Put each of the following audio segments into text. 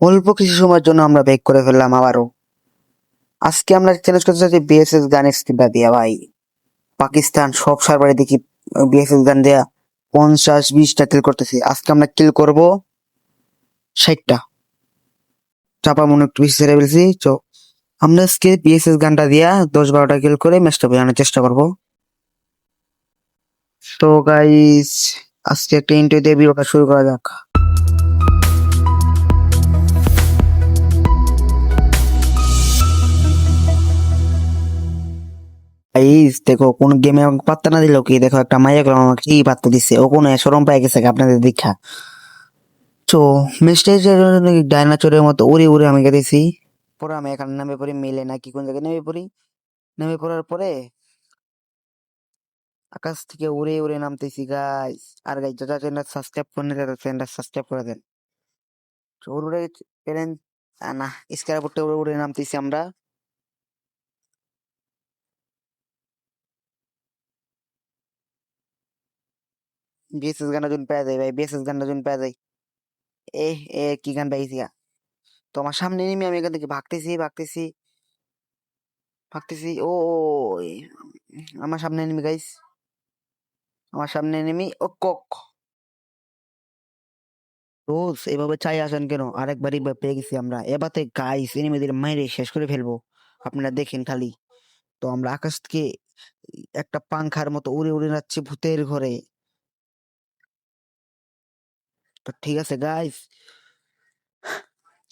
অল্প কিছু সময়ের জন্য আমরা ব্যাক করে ফেললাম আবারও। আজকে আমরা চ্যালেঞ্জ করতে চাচ্ছি বিএসএস গানের স্কিপটা দিয়া, ভাই। পাকিস্তান সব সার্ভারে দেখি বিএসএস গান দেয়া, পঞ্চাশ, বিশটা কিল করতেছি। আজকে আমরা কিল করব ষাটটা। চাপা মনে একটু বেশি ছেড়ে ফেলছি তো আমরা আজকে বিএসএস গানটা দিয়া, দশ বারোটা কিল করে ম্যাচটা বোঝানোর চেষ্টা করব। তো গাইস আজকে একটা ইন্টারভিউ দিয়ে ভিডিওটা শুরু করা যাক। গাইস দেখো, কোন গেমে আমাকে পাত্তা না দিলেও কি, দেখো, একটা মাইয়া গেলাম আমাকে কি পাত্তা দিচ্ছে ও কোনো সরম পাই গেছে আপনাদের দীক্ষা তো মিস্টেক ডাইনাচরের মতো উড়ে উড়ে আমি গেছি পরে আমি এখানে নামে পড়ি, মেলে না কি কোন জায়গায় নেমে পড়ি। নেমে পড়ার পরে আকাশ থেকে উড়ে উড়ে নামতেছি গাইস আর গাইস যারা চ্যানেল সাবস্ক্রাইব করেন তারা চ্যানেলটা সাবস্ক্রাইব করে দেন। তো উড়ে উড়ে না স্কাইপোর্টে উড়ে উড়ে নামতেছি আমরা। বিএসএস গানটা যখন পেয়ে যায় ভাই বিএসএস গানটা যখন পেয়ে যায় এ এ কি গান পাইছি? তো আমার সামনে নেমে আমি এখান থেকে ভাগতেছি ভাগতেছি ভাগতেছি ও আমার সামনে নেমে গাইস আমার সামনে নেমে ও কক রোজ এভাবে চাই আসেন কেন আরেকবারই বা পেয়ে গেছি আমরা এবারে গাইস এনিমেদের মাইরে শেষ করে ফেলব আপনারা দেখেন খালি তো আমরা আকাশ থেকে একটা পাংখার মতো উড়ে উড়ে যাচ্ছি ভূতের ঘরে তো ঠিক আছে গাইস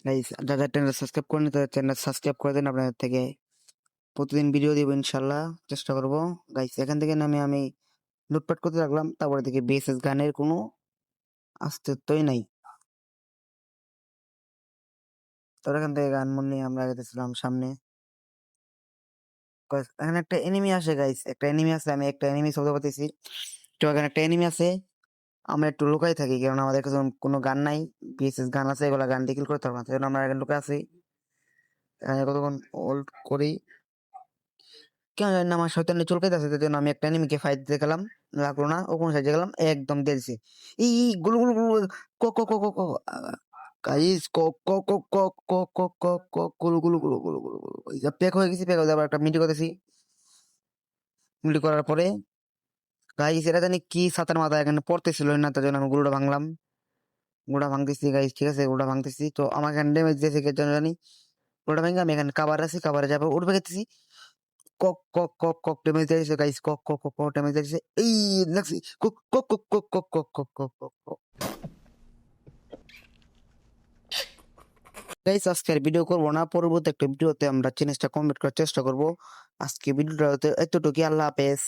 গাইস যারা চ্যানেল সাবস্ক্রাইব করেন তাদের চ্যানেল সাবস্ক্রাইব করে দেন আপনাদের থেকে প্রতিদিন ভিডিও দিব ইনশাল্লাহ চেষ্টা করব গাইস এখান থেকে নামে আমি লুটপাট করতে লাগলাম তারপরে দেখি বিএসএস গানের কোনো অস্তিত্বই নাই তো এখান থেকে গান মন নিয়ে আমরা গেছিলাম সামনে এখানে একটা এনিমি আসে গাইস একটা এনিমি আছে আমি একটা এনিমি শব্দ পাতেছি তো এখানে একটা এনিমি আছে আমরা একটু লুকাই থাকি কারণ আমাদের কাছে কোনো গান নাই বিএসএস গান আছে এগুলা গান ডিকিল করতে পারব না সেজন্য আমরা লুকাই আছি কতক্ষণ হোল্ড করি কেন জানি না আমার শয়তানে চুলকাইতে আছে জন্য আমি একটা এনিমিকে ফাইট দিতে গেলাম লাগল না ও কোন সাইডে গেলাম একদম দিয়ে দিছে ই ই, গুলু গুলু গুলু ক ক ক ক ক গাইস ক ক ক ক ক ক ক ক গুলু গুলু গুলু গুলু গুলু গুলু এই প্যাক হয়ে গেছি প্যাক হয়ে যাবার একটা মিটি করতেছি মিটি করার পরে গাইস এটা জানি কি সাতার মাথা এখানে পড়তেছিল না তার জন্য আমি গুলুটা ভাঙলাম গুলুটা ভাঙতেছি গাইস ঠিক আছে গুলুটা ভাঙতেছি তো আমার এখানে ড্যামেজ দিয়েছে কে জন্য জানি গুলুটা ভেঙে আমি এখানে কাবার আছি কাবারে যাব উঠবে গেতেছি কক কক কক কক ড্যামেজ দিয়েছে গাইস কক কক কক কক ড্যামেজ দিয়েছে এই লাগছি কক কক কক কক কক কক কক কক কক কক গাইস আজকে আর ভিডিও করব না পরবর্তী একটা ভিডিওতে আমরা চ্যালেঞ্জটা কমপ্লিট করার চেষ্টা করব আজকে ভিডিওটা এতটুকু আল্লাহ হাফেজ